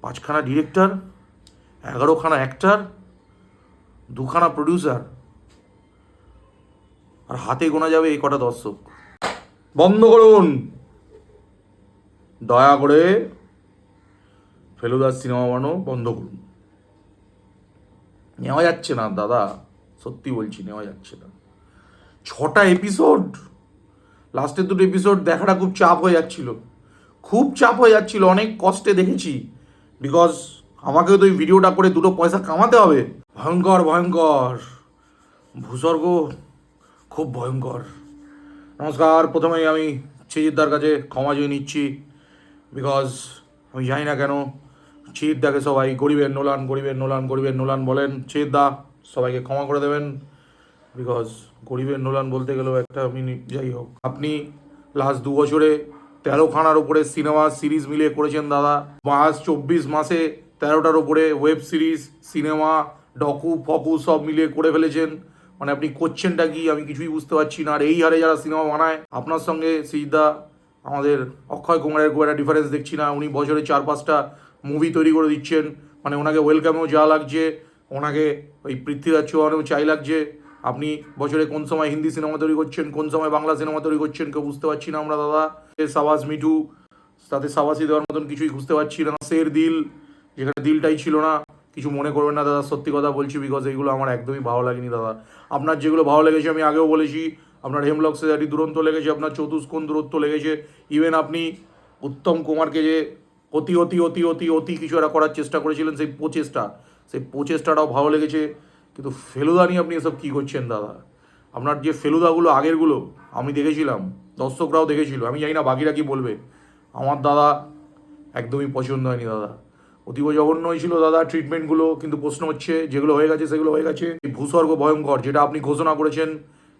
পাঁচখানা ডিরেক্টর এগারোখানা অ্যাক্টার দুখানা প্রডিউসার আর হাতে গোনা যাবে এই কটা দর্শক। বন্ধ করুন। দয়া করে ফেলুদার সিনেমা বানানো বন্ধ করুন। নেওয়া যাচ্ছে না, দাদা। সত্যি বলছি, নেওয়া যাচ্ছে না। ছটা এপিসোড লাস্টের দুটো এপিসোড দেখাটা খুব চাপ হয়ে যাচ্ছিল। খুব চাপ হয়ে যাচ্ছিল, অনেক কষ্টে দেখেছি। বিকজ আমাকেও তো এই ভিডিওটা করে দুটো পয়সা কামাতে হবে। ভয়ঙ্কর ভয়ঙ্কর। ভূস্বর্গ খুব ভয়ঙ্কর। নমস্কার, প্রথমেই আমি চিজিদ্দার কাছে ক্ষমা চেয়ে নিচ্ছি। বিকজ আমি জানি না কেন চিজিদ্দাকে সবাই গরিবের নোলান গরিবের নোলান গরিবের নোলান বলেন। চিজিদ্দা সবাইকে ক্ষমা করে দেবেন। বিকজ গরিবের নোলান বলতে গেলেও একটা মিনিট, যাই হোক। আপনি লাস্ট দু বছরে তেরোখানার উপরে সিনেমা সিরিজ মিলিয়ে করেছেন দাদা। মাস চব্বিশ মাসে তেরোটার উপরে ওয়েব সিরিজ, সিনেমা, ডকু, ফকু সব মিলিয়ে করে ফেলেছেন। মানে আপনি করছেনটা কি আমি কিছুই বুঝতে পারছি না। আর এই হারে যারা সিনেমা বানায়, আপনার সঙ্গে সিজদা, আমাদের অক্ষয় কুমারের খুব একটা ডিফারেন্স দেখছি না। উনি বছরে চার, পাঁচটা মুভি তৈরি করে দিচ্ছেন। মানে ওনাকে ওয়েলকামেও যা লাগছে, ওনাকে ওই পৃথ্বীরাজ চৌহানেও চাই লাগছে। আপনি বছরে কোন সময় হিন্দি সিনেমা তৈরি করছেন, কোন সময় বাংলা সিনেমা তৈরি করছেন কেউ বুঝতে পারছি না আমরা, দাদা। সাবাস মিঠু, তাতে সাবাসি দেওয়ার মতন কিছুই বুঝতে পারছি না। শের দিল, যেখানে দিলটাই ছিল না, কিছু মনে করবেন না, দাদা, সত্যি কথা বলছি বিকজ এইগুলো আমার একদমই ভালো লাগেনি, দাদা। আপনার যেগুলো ভালো লেগেছে আমি আগেও বলেছি, আপনার হেমলক সেজারি দুরন্ত লেগেছে, আপনার চতুষ্কোণ দূরত্ব লেগেছে ইভেন আপনি উত্তম কুমারকে যে অতি অতি অতি অতি অতি কিছু একটা করার চেষ্টা করেছিলেন, সেই প্রচেষ্টা, সেই প্রচেষ্টাটাও ভালো লেগেছে। কিন্তু ফেলুদা নিয়ে আপনি এসব কী করছেন, দাদা? আপনার যে ফেলুদাগুলো, আগেরগুলো, আমি দেখেছিলাম, দর্শকরাও দেখেছিল, আমি জানি না বাকিরা কি বলবে। আমার দাদা একদমই পছন্দ হয়নি, দাদা। অতীব জঘন্য হয়েছিল, দাদা ট্রিটমেন্টগুলো কিন্তু প্রশ্ন হচ্ছে, যেগুলো হয়ে গেছে, সেগুলো হয়ে গেছে। ভূস্বর্গ ভয়ঙ্কর, যেটা আপনি ঘোষণা করেছেন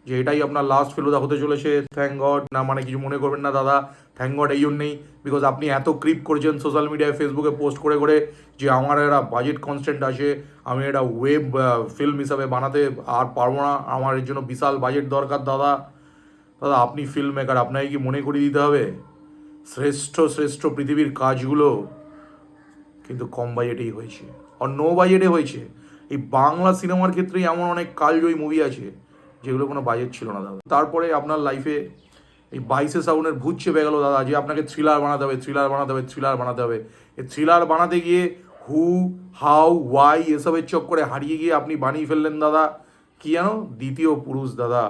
যে এটাই আপনার লাস্ট ফেলুদা হতে চলেছে। থ্যাংক গড না মানে কিছু মনে করবেন না, দাদা। থ্যাংক গড এই জন্যেই। বিকজ আপনি এত ক্রিপ করেছেন সোশ্যাল মিডিয়ায় ফেসবুকে পোস্ট করে করে, যে আমার একটা বাজেট কনস্ট্যান্ট আছে। আমি এটা ওয়েব ফিল্ম হিসাবে বানাতে আর পারব না। আমার এর জন্য বিশাল বাজেট দরকার, দাদা। দাদা, আপনি ফিল্ম মেকার আপনাকে কি মনে করিয়ে দিতে হবে? শ্রেষ্ঠ শ্রেষ্ঠ পৃথিবীর কাজগুলো কিন্তু কম বাজেটেই হয়েছে। আর নো বাজেটে হয়েছে। এই বাংলা সিনেমার ক্ষেত্রেই এমন অনেক কালজয়ী মুভি আছে। যেগুলো কোনো বাজেট ছিল না দাদা। তারপরে আপনার লাইফে এই বাইশে সাউনের ভূত চেপে গেল দাদা, যে আপনাকে থ্রিলার বানাতে হবে থ্রিলার বানাতে হবে থ্রিলার বানাতে হবে। এই থ্রিলার বানাতে গিয়ে হু হাউ ওয়াই এসবের চক্করে হারিয়ে গিয়ে আপনি বানিয়ে ফেললেন দাদা। কি জানো? দ্বিতীয় পুরুষ দাদা।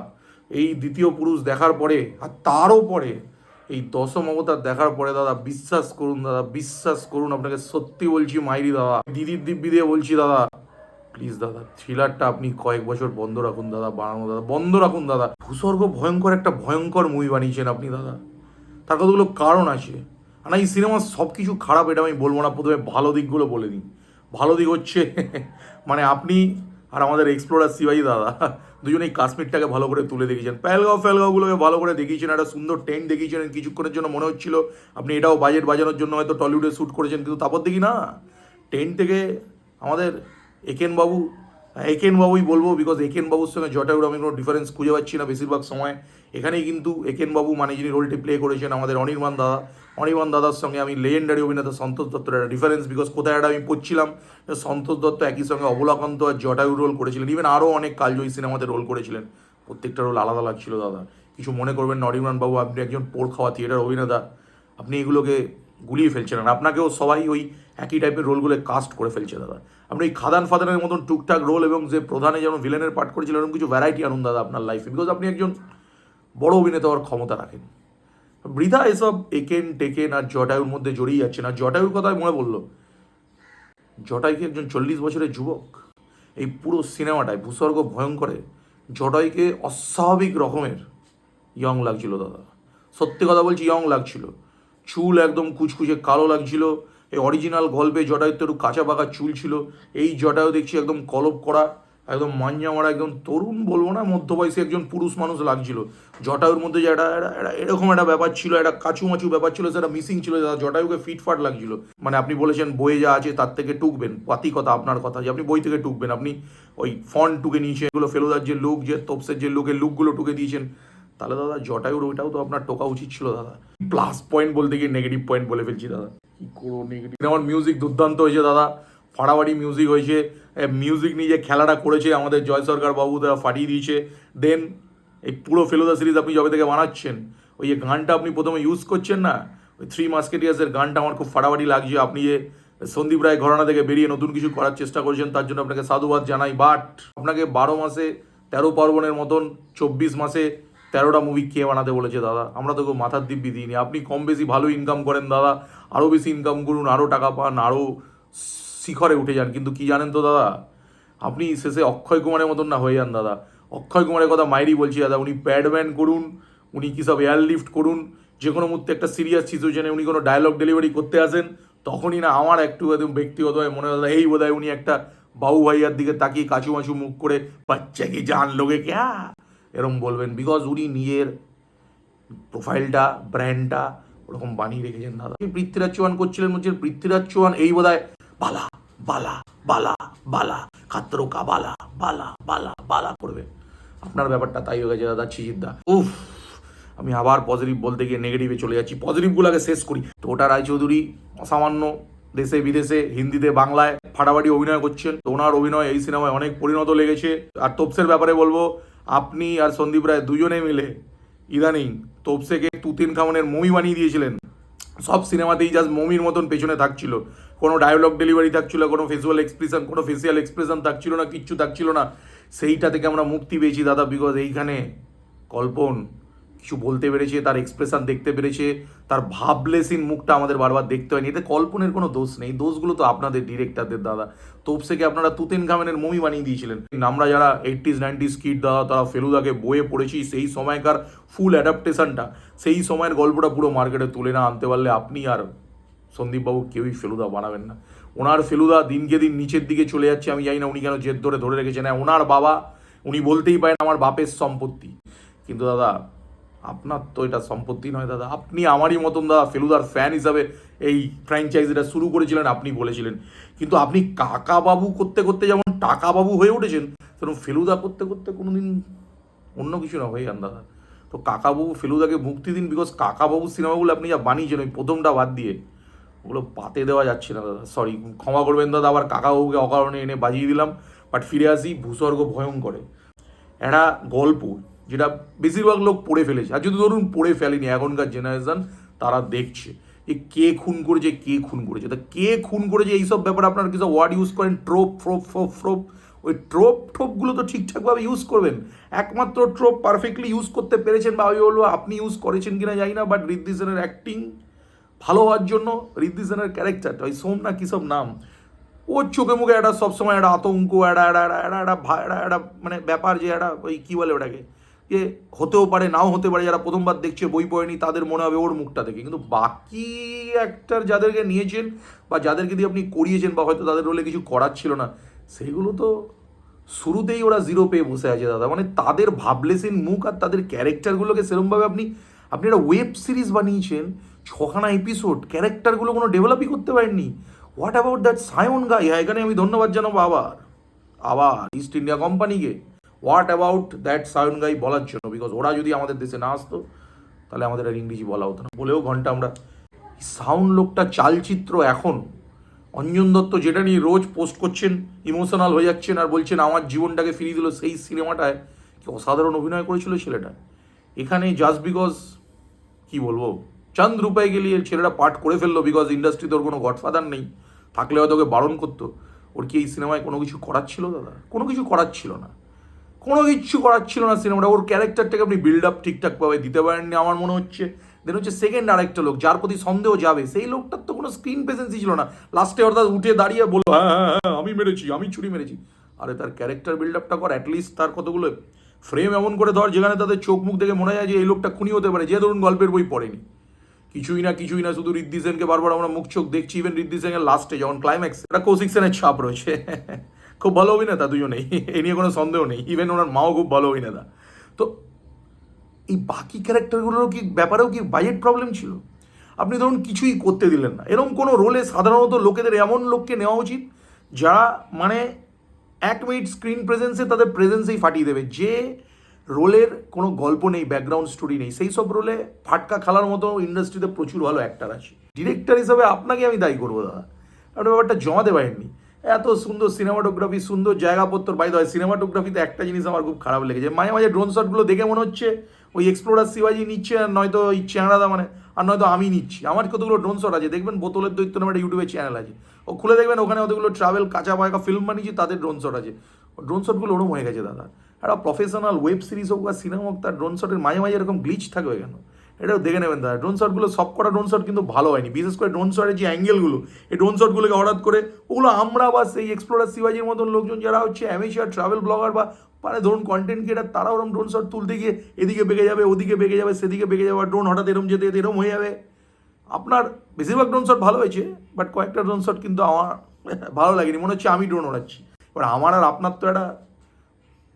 এই দ্বিতীয় পুরুষ দেখার পরে আর তারও পরে এই দশম অবতার দেখার পরে দাদা বিশ্বাস করুন দাদা, বিশ্বাস করুন, আপনাকে সত্যি বলছি মাইরি দাদা। দিদির দিব্যি দিয়ে বলছি দাদা প্লিজ দাদা থ্রিলারটা আপনি কয়েক বছর বন্ধ রাখুন, দাদা, বানানো, দাদা, বন্ধ রাখুন, দাদা। ভূস্বর্গ ভয়ঙ্কর একটা ভয়ঙ্কর মুভি বানিয়েছেন আপনি, দাদা। তার কতগুলো কারণ আছে? আর এই সিনেমার সব কিছু খারাপ, এটা আমি বলব না, প্রথমে ভালো দিকগুলো বলে দিই। ভালো দিক হচ্ছে মানে আপনি আর আমাদের এক্সপ্লোরার শিবাই দাদা দুজনেই কাশ্মীরটাকে ভালো করে তুলে দেখিয়েছেন প্যালগাঁও, ফ্যালগাঁওগুলোকে ভালো করে দেখিয়েছেন, একটা সুন্দর টেন্ট দেখিয়েছেন কিছুক্ষণের জন্য, মনে হচ্ছিল আপনি এটাও বাজেট বাজানোর জন্য হয়তো টলিউডে শ্যুট করেছেন, কিন্তু তারপর দেখি না টেন্ট থেকে আমাদের একেন বাবু একেন বাবুই বলব বিকজ একেন বাবুর সঙ্গে জটায়ুর আমি কোনো ডিফারেন্স খুঁজে পাচ্ছি না বেশিরভাগ সময়। এখানেই কিন্তু একেন বাবু মানে যিনি রোলটি প্লে করেছেন আমাদের অনির্বাণ দাদা। অনির্বাণ দাদার সঙ্গে আমি লেজেন্ডারি অভিনেতা সন্তোষ দত্তের একটা ডিফারেন্স বিকজ কোথায় একটা আমি পড়ছিলাম, সন্তোষ দত্ত একই সঙ্গে অবলাকান্ত আর জটায়ু রোল করেছিলেন। ইভেন আরও অনেক কালজয়ী সিনেমাতে রোল করেছিলেন। প্রত্যেকটা রোল আলাদা লাগছিল দাদা। কিছু মনে করবেন না, অনির্বাণ বাবু, আপনি একজন পোড় খাওয়া থিয়েটার অভিনেতা। আপনি এগুলোকে গুলিয়ে ফেলছেন। আর আপনাকেও সবাই ওই একই টাইপের রোলগুলো কাস্ট করে ফেলছে দাদা। আপনি এই খাদান ফাদানের মতন টুকটাক রোল এবং যে প্রধানে যেমন ভিলেনের পাঠ করেছিলেন এরকম কিছু ভ্যারাইটি আনুন দাদা আপনার লাইফে বিকজ আপনি একজন বড় অভিনেতা হওয়ার ক্ষমতা রাখেন। বৃথা এসব একেন, টেকেন আর জটায়ুর মধ্যে জড়িয়ে যাচ্ছে না জটায়ুর কথাই মনে পড়ল জটাই কি একজন চল্লিশ বছরের যুবক? এই পুরো সিনেমাটায় ভূস্বর্গ ভয়ঙ্করে জটাইকে অস্বাভাবিক রকমের ইয়ং লাগছিল দাদা। সত্যি কথা বলছি ইয়ং লাগছিল। চুল একদম কুচকুচে কালো লাগছিল এই অরিজিনাল গল্পে জটায়ুর তো একটু কাঁচা পাকা চুল ছিল। এই জটায়ু দেখছি একদম কলপ করা, একদম মাঞ্জা মারা, একদম তরুণ বলব না, মধ্যবয়সী একজন পুরুষ মানুষ লাগছিল। জটায়ুর মধ্যে যে একটা, একটা- এরকম একটা ব্যাপার ছিল, একটা কাচুমাচু ব্যাপার ছিল, সেটা মিসিং ছিল জটায়ুকে ফিটফাট লাগছিল। মানে আপনি বলেছেন বইয়ে যা আছে তার থেকে টুকবেন, পাতি কথা, আপনার কথা যে আপনি বই থেকে টুকবেন। আপনি ওই ফন্ট টুকে নিয়েছেন, এগুলো ফেলুদার যে লুক যে তোপসের যে লুকের লুকগুলো টুকে দিয়েছেন। তাহলে দাদা জটায়ুর ওইটাও তো আপনার টোকা উচিত ছিল দাদা। প্লাস পয়েন্ট বলতে গিয়ে নেগেটিভ পয়েন্ট বলে ফেলছি দাদা। কি করব নেগেটিভ আমার মিউজিক দুর্দান্ত হয়েছে দাদা। ফাড়াবাড়ি মিউজিক হয়েছে। মিউজিক নিয়ে যে খেলাটা করেছে আমাদের জয় সরকার বাবু, তারা ফাটিয়ে দিয়েছে। দেন এই পুরো ফেলুদা সিরিজ আপনি যবে থেকে বানাচ্ছেন, ওই যে গানটা আপনি প্রথমে ইউজ করছেন না, ওই থ্রি মাস্কেটিয়ার্সের গানটা আমার খুব ফাটাফাটি লাগছে। আপনি যে সন্দীপ রায় ঘরানা থেকে বেরিয়ে নতুন কিছু করার চেষ্টা করছেন, তার জন্য আপনাকে সাধুবাদ জানাই। বাট আপনাকে বারো মাসে তেরো পার্বণের মতন, চব্বিশ মাসে তেরোটা মুভি কে বানাতে বলেছে দাদা? আমরা তো কেউ মাথার দিব্যি দিইনি। আপনি কম বেশি ভালো ইনকাম করেন দাদা। আরও বেশি ইনকাম করুন আরও টাকা পান আরও শিখরে উঠে যান। কিন্তু কি জানেন তো দাদা? আপনি শেষে অক্ষয় কুমারের মতন না হয়ে যান দাদা। অক্ষয় কুমারের কথা মাইরি বলছি দাদা, উনি প্যাডম্যান করুন, উনি কী সব এয়ার এয়ারলিফট করুন। যে কোনো মুহূর্তে একটা সিরিয়াস সিচুয়েশনে উনি কোনো ডায়লগ ডেলিভারি করতে আসেন, তখনই না আমার একটু একদম ব্যক্তিগতভাবে মনে হয়, এই বোধহয় উনি একটা বাবু ভাইয়ার দিকে তাকিয়ে কাচু মাছু মুখ করে বাচ্চা কি জান, লোকে ক্যা এরম বলবেন বিকজ উনি নিজের প্রোফাইলটা ব্র্যান্ডটা ওরকম বানিয়ে রেখেছেন, দাদা। পৃথ্বীরাজ চৌহান করছিলেন বলছেন, পৃথ্বীরাজ চৌহান এই বোধহয় বালা বালা বালা বালা খাত্র কা বালা বালা বালা বালা করবে। আপনার ব্যাপারটা তাই হয়ে গেছে, দাদা চিজিদ্দা উফ, আমি আবার পজিটিভ বলতে গিয়ে নেগেটিভে চলে যাচ্ছি। পজিটিভগুলোকে শেষ করি। তো ওটা রায়চৌধুরী অসামান্য দেশে, বিদেশে, হিন্দিতে, বাংলায় ফাটাফাটি অভিনয় করছেন। তো ওনার অভিনয় এই সিনেমায় অনেক পরিণত লেগেছে। আর তোপসের ব্যাপারে বলব আপনি আর সন্দীপ রায় দুজনে মিলে ইদানিং তোপসেকে তুতিন খামনের মমি বানিয়ে দিয়েছিলেন। সব সিনেমাতেই জাস্ট মমির মতন পেছনে থাকছিল। কোনো ডায়লগ ডেলিভারি থাকছিল, কোনো ফেসুয়াল এক্সপ্রেশন কোনো ফেসিয়াল এক্সপ্রেশন থাকছিল না, কিচ্ছু থাকছিল না। সেইটা থেকে আমরা মুক্তি পেয়েছি দাদা বিকজ এইখানে কল্পন কিছু বলতে পেরেছে, তার এক্সপ্রেশন দেখতে পেরেছে, তার ভাবলেসিন মুখটা আমাদের বারবার দেখতে হয়নি। এতে কল্পনের কোনো দোষ নেই, দোষগুলো তো আপনাদের ডিরেক্টরদের দাদা। তোপসেকে আপনারা তুতেন খামেনের মমি বানিয়ে দিয়েছিলেন। আমরা যারা এইটিস নাইনটিস কিড দাদা, তারা ফেলুদাকে বইয়ে পড়েছি, সেই সময়কার ফুল অ্যাডাপ্টেশনটা সেই সময়ের গল্পটা পুরো মার্কেটে তুলে না আনতে পারলে আপনি আর সন্দীপবাবু কেউই ফেলুদা বানাবেন না। ওনার ফেলুদা দিনকে দিন নিচের দিকে চলে যাচ্ছে, আমি জানি না উনি কেন জেদ ধরে ধরে রেখেছেন। হ্যাঁ ওনার বাবা, উনি বলতেই পারেন আমার বাপের সম্পত্তি। কিন্তু দাদা আপনার তো এটা সম্পত্তি নয় দাদা। আপনি আমারই মতন দাদা, ফেলুদার ফ্যান হিসাবে এই ফ্র্যাঞ্চাইজিটা শুরু করেছিলেন, আপনি বলেছিলেন। কিন্তু আপনি কাকা বাবু করতে করতে যেমন টাকা বাবু হয়ে উঠেছেন সেরকম ফেলুদা করতে করতে কোনো দিন অন্য কিছু না হয়ে যান দাদা। তো কাকাবাবু, ফেলুদাকে মুক্তি দিন বিকজ কাকাবাবু সিনেমাগুলো আপনি যা বানিয়েছেন, ওই প্রথমটা বাদ দিয়ে, ওগুলো পাতে দেওয়া যাচ্ছে না দাদা। সরি ক্ষমা করবেন দাদা, আবার কাকাবাবুকে অকারণে এনে বাজিয়ে দিলাম বাট ফিরে আসি, ভূস্বর্গ ভয়ঙ্করে। একটা গল্প যেটা বেশিরভাগ লোক পড়ে ফেলেছে। আর যদি ধরুন পড়ে ফেলেনি, এখনকার জেনারেশন তারা দেখছে যে কে খুন করেছে, কে খুন করেছে। তা কে খুন করেছে, এইসব ব্যাপারে আপনারা কিছু ওয়ার্ড ইউজ করেন? ট্রোপ ফ্রোপ ফ্রোপ ফ্রোপ ওই ট্রোপ ঠোপগুলো তো ঠিকঠাকভাবে ইউজ করবেন। একমাত্র ট্রোপ পারফেক্টলি ইউজ করতে পেরেছেন বা আমি বলব আপনি ইউজ করেছেন কিনা জানি না বাট ঋদ্ধি সেনের অ্যাক্টিং ভালো হওয়ার জন্য ঋদ্ধি সেনের ক্যারেক্টারটা ওই সোম না কী সব নাম? ওর চোখে মুখে একটা সবসময় একটা আতঙ্ক, একটা একটা একটা একটা মানে ব্যাপার যে একটা ওই কী বলে ওটাকে? যে হতেও পারে, নাও হতে পারে, যারা প্রথমবার দেখছে, বই পড়েনি, তাদের মনে হবে ওর মুখটা দেখে। কিন্তু বাকি অ্যাক্টার যাদেরকে নিয়েছেন বা যাদেরকে দিয়ে আপনি করিয়েছেন বা হয়তো তাদের রোলে কিছু করার ছিল না সেইগুলো তো শুরুতেই ওরা জিরো পেয়ে বসে আছে দাদা। মানে তাদের ভাবলেসিন মুখ আর তাদের ক্যারেক্টারগুলোকে সেরমভাবে আপনি আপনি একটা ওয়েব সিরিজ বানিয়েছেন, ছখানা এপিসোড ক্যারেক্টারগুলো কোনো ডেভেলপই করতে পারেননি। What about that Sayan guy হ্যাঁ এখানে আমি ধন্যবাদ জানাব আবার। আবার ইস্ট ইন্ডিয়া কোম্পানিকে what about that Sayan guy বলার জন্য? বিকজ ওরা যদি আমাদের দেশে না আসতো, তাহলে আমাদের আর ইংরেজি বলা হতো না। বলেও ঘণ্টা আমরা। সাউন্ড লোকটা চালচিত্র এখন, অঞ্জন দত্ত যেটা নিয়ে রোজ পোস্ট করছেন ইমোশনাল হয়ে যাচ্ছেন আর বলছেন, আমার জীবনটাকে ফিরিয়ে দিল সেই সিনেমাটায়। কি অসাধারণ অভিনয় করেছিল ছেলেটা। এখানে জাস্ট বিকজ কি বলব, চাঁদ রূপায় গেলিয়ে ছেলেটা পাঠ করে ফেলল বিকজ ইন্ডাস্ট্রিতে ওর কোনো গডফাদার নেই। থাকলে হয়তো ওকে বারণ করতো। ওর কি এই সিনেমায় কোনো কিছু করার ছিল দাদা? কোনো কিছু করার ছিল না। কোনো কিচ্ছু করার ছিল না সিনেমাটা ওর ক্যারেক্টারটাকে আপনি বিল্ড আপ ঠিকঠাকভাবে দিতে পারেননি, আমার মনে হচ্ছে। দেন হচ্ছে সেকেন্ড আরেকটা লোক, যার প্রতি সন্দেহ যাবে। সেই লোকটার তো কোনো স্ক্রিন প্রেজেন্সই ছিল না। লাস্টে অর্থাৎ উঠে দাঁড়িয়ে বলল হ্যাঁ হ্যাঁ হ্যাঁ আমি মেরেছি, আমি ছুরি মেরেছি। আরে তার ক্যারেক্টার বিল্ড আপটা কর অ্যাটলিস্ট তার কতগুলো ফ্রেম এমন করে ধর, যেখানে তাদের চোখ মুখ দেখে মনে হয় যে এই লোকটা খুনি হতে পারে, যে ধরুন গল্পের বই পড়েনি। কিছুই না কিছুই না, শুধু ঋদ্ধি সেনকে বারবার আমরা মুখ চোখ দেখছি ইভেন ঋদ্ধি সেনের লাস্টে যখন ক্লাইম্যাক্স এটা কৌশিক সেনের ছাপ রয়েছে। খুব ভালো অভিনেতা দুজনেই। এই নিয়ে কোনো সন্দেহ নেই। ইভেন ওনার মাও খুব ভালো অভিনেতা। তো এই বাকি ক্যারেক্টারগুলোরও কি, ব্যাপারেও কি বাজেট প্রবলেম ছিল? আপনি ধরুন কিছুই করতে দিলেন না। এরকম কোনো রোলে সাধারণত লোকেদের এমন লোককে নেওয়া উচিত, যারা মানে এক মিনিট স্ক্রিন প্রেজেন্সে তাদের প্রেজেন্সেই ফাটিয়ে দেবে। যে রোলের কোনো গল্প নেই ব্যাকগ্রাউন্ড স্টোরি নেই, সেই সব রোলে ফাটকা খেলার মতো ইন্ডাস্ট্রিতে প্রচুর ভালো অ্যাক্টার আছে। ডিরেক্টর হিসাবে আপনাকে আমি দায়ী করব, দাদা। আপনি ব্যাপারটা জমাতে পারেননি এত সুন্দর সিনেমাটোগ্রাফি সুন্দর জায়গাপত্র বাইদ হয় সিনেমাটোগ্রাফিতে একটা জিনিস আমার খুব খারাপ লেগেছে। মাঝে মাঝে ড্রোন শটগুলো দেখে মনে হচ্ছে ওই এক্সপ্লোরার শিবাজি নিচ্ছে আর নয়তো ওই চ্যাংড়াদা মানে আর নয়তো আমি নিচ্ছি। আমার কতগুলো ড্রোন শট আছে, দেখবেন বোতলের দৈত্য নামে একটা ইউটিউবে চ্যানেল আছে। ও খুলে দেখবেন ওখানে অতগুলো ট্রাভেল কাঁচা পায়কা ফিল্ম বানিয়েছি, তাদের ড্রোন শট আছে। ড্রোন শটগুলো ওরম হয়ে গেছে, দাদা। একটা প্রফেশনাল ওয়েব সিরিজ হোক বা সিনেমা হোক, তার ড্রোন শটের মাঝে মাঝে এরকম গ্লিচ থাকবে কেন? এটাও দেখে নেবেন দাদা। ড্রোন শটগুলো সব কটা ড্রোন শট কিন্তু ভালো হয়নি। বিশেষ করে ড্রোন শটের যে অ্যাঙ্গেলগুলো এই ড্রোন শটগুলোকে হঠাৎ করে ওগুলো আমরা বা সেই এক্সপ্লোরার শিবাজির মতন লোকজন যারা হচ্ছে অ্যামেচার ট্রাভেল ব্লগার বা মানে ধরুন কন্টেন্ট ক্রিয়েটার তারা ওরকম ড্রোন শট তুলতে গিয়ে এদিকে বেগে যাবে, ওদিকে বেগে যাবে, সেদিকে বেগে যাবে ড্রোন হঠাৎ এরম যেতে যেতে এরম হয়ে যাবে। আপনার বেশিরভাগ ড্রোন শট ভালো হয়েছে বাট কয়েকটা ড্রোন শট কিন্তু আমার ভালো লাগেনি। মনে হচ্ছে আমি ড্রোন ওড়াচ্ছি। এবার আমার আর আপনার তো একটা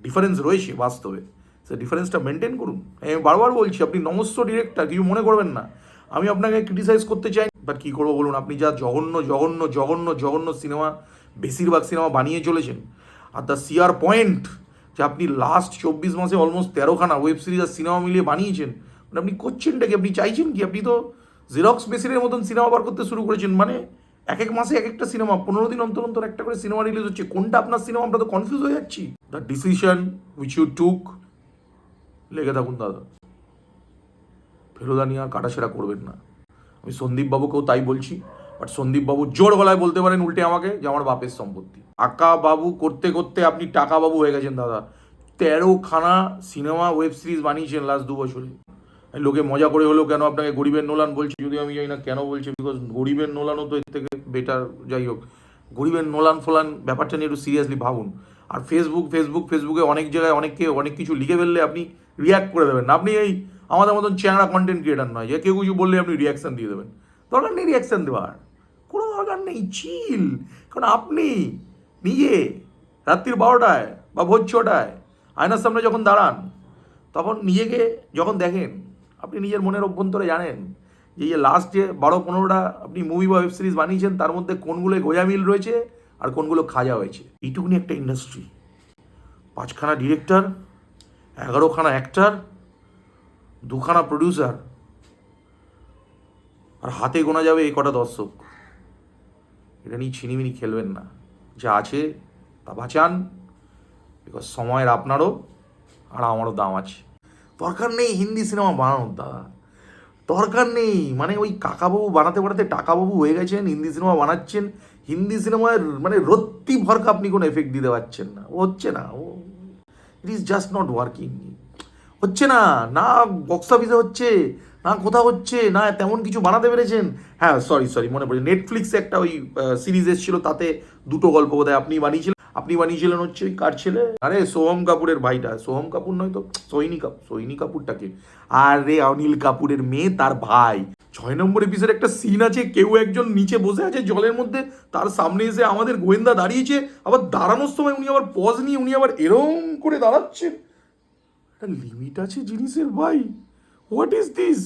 ডিফারেন্স রয়েছে বাস্তবে। সে ডিফারেন্সটা মেনটেন করুন। আমি বারবার বলছি, আপনি নমস্ত ডিরেক্টর কিছু মনে করবেন না। আমি আপনাকে ক্রিটিসাইজ করতে চাই বাট কী করব বলুন, আপনি যা জঘন্য জঘন্য জঘন্য জঘন্য সিনেমা বেশিরভাগ সিনেমা বানিয়ে চলেছেন। আর দ্য সিআর পয়েন্ট যে আপনি লাস্ট চব্বিশ মাসে অলমোস্ট তেরোখানা ওয়েব সিরিজ আর সিনেমা মিলিয়ে বানিয়েছেন মানে আপনি করছেনটা কি আপনি চাইছেন কি? আপনি তো জেরক্স মেশিনের মতন সিনেমা বার করতে শুরু করেছেন মানে এক এক মাসে এক একটা সিনেমা পনেরো দিন অন্তর অন্তর একটা করে সিনেমা রিলিজ হচ্ছে। কোনটা আপনার সিনেমা আমরা তো কনফিউজ হয়ে যাচ্ছি। The decision which you took লেগে থাকুন দাদা। ফেরোদা নিয়ে আর কাটাছেড়া করবেন না। আমি সন্দীপ বাবুকেও তাই বলছি বাট সন্দীপ বাবু জোর গলায় বলতে পারেন উল্টে আমাকে যে আমার বাপের সম্পত্তি। টাকা বাবু করতে করতে আপনি টাকা বাবু হয়ে গেছেন দাদা। তেরোখানা সিনেমা ওয়েব সিরিজ বানিয়েছেন লাস্ট দু বছরে। লোকে মজা করে হলো কেন আপনাকে গরিবের নোলান বলছি? যদি আমি জানি না কেন বলছি বিকজ গরিবের নোলানও তো এর থেকে বেটার যাই হোক। গরিবের নোলান ফোলান ব্যাপারটা নিয়ে একটু সিরিয়াসলি ভাবুন। আর ফেসবুক ফেসবুক ফেসবুকে অনেক জায়গায় অনেককে অনেক কিছু লিখে ফেললে আপনি রিয়াক্ট করে দেবেন। আপনি এই আমাদের মতন চ্যাংড়া কন্টেন্ট ক্রিয়েটার নয়। যে কেউ কিছু বললে আপনি রিয়াকশান দিয়ে দেবেন। দরকার নেই রিয়াকশান দেওয়ার। কোনো দরকার নেই চিল কারণ আপনি নিজে রাত্রির বারোটায় বা ভোর ছটায় আয়নার সামনে যখন দাঁড়ান, তখন নিজেকে যখন দেখেন, আপনি নিজের মনের অভ্যন্তরে জানেন যে যে লাস্ট যে বারো পনেরোটা আপনি মুভি বা ওয়েব সিরিজ বানিয়েছেন, তার মধ্যে কোনগুলো গোজামিল রয়েছে আর কোনগুলো খাজা হয়েছে। এইটুকুনি একটা ইন্ডাস্ট্রি পাঁচখানা ডিরেক্টর এগারোখানা অ্যাক্টার দুখানা প্রডিউসার আর হাতে গোনা যাবে এই কটা দর্শক। এটা নিয়ে ছিনিমিনি খেলবেন না। যা আছে তা বাঁচান বিকজ সময়ের আপনারও আর আমারও দাম আছে। দরকার নেই হিন্দি সিনেমা বানানোর, দাদা। দরকার নেই। মানে ওই কাকাবাবু বানাতে বানাতে টাকাবাবু হয়ে গেছেন, হিন্দি সিনেমা বানাচ্ছেন। হিন্দি সিনেমার মানে রত্তি ভরকা আপনি কোনো এফেক্ট দিতে পারছেন না। ও হচ্ছে না, ও it is just not working হচ্ছে না না বক্স অফিসে হচ্ছে, না কোথাও হচ্ছে, না তেমন কিছু বানাতে পেরেছেন? হ্যাঁ সরি সরি মনে পড়ে নেটফ্লিক্সে একটা ওই সিরিজ এসেছিল, তাতে দুটো গল্প বোধহয় আপনি বানিয়েছিলেন। আপনি বানিয়েছিলেন হচ্ছে ওই কার ছেলে? আরে সোহম কাপুরের ভাইটা। সোহম কাপুর নয় তো, সোহিনী কাপুর, সোহিনী কাপুরটাকে। আরে অনিল কাপুরের মেয়ে, তার ভাই। ছয় নম্বর এপিসোড একটা সিন আছে, কেউ একজন নিচে বসে আছে জলের মধ্যে, তার সামনে এসে আমাদের গোয়েন্দা দাঁড়িয়েছে, আবার দাঁড়ানোর সময় উনি আবার পজ নিয়ে উনি আবার এরম করে দাঁড়াচ্ছেন একটা লিমিট আছে জিনিসের ভাই। What is this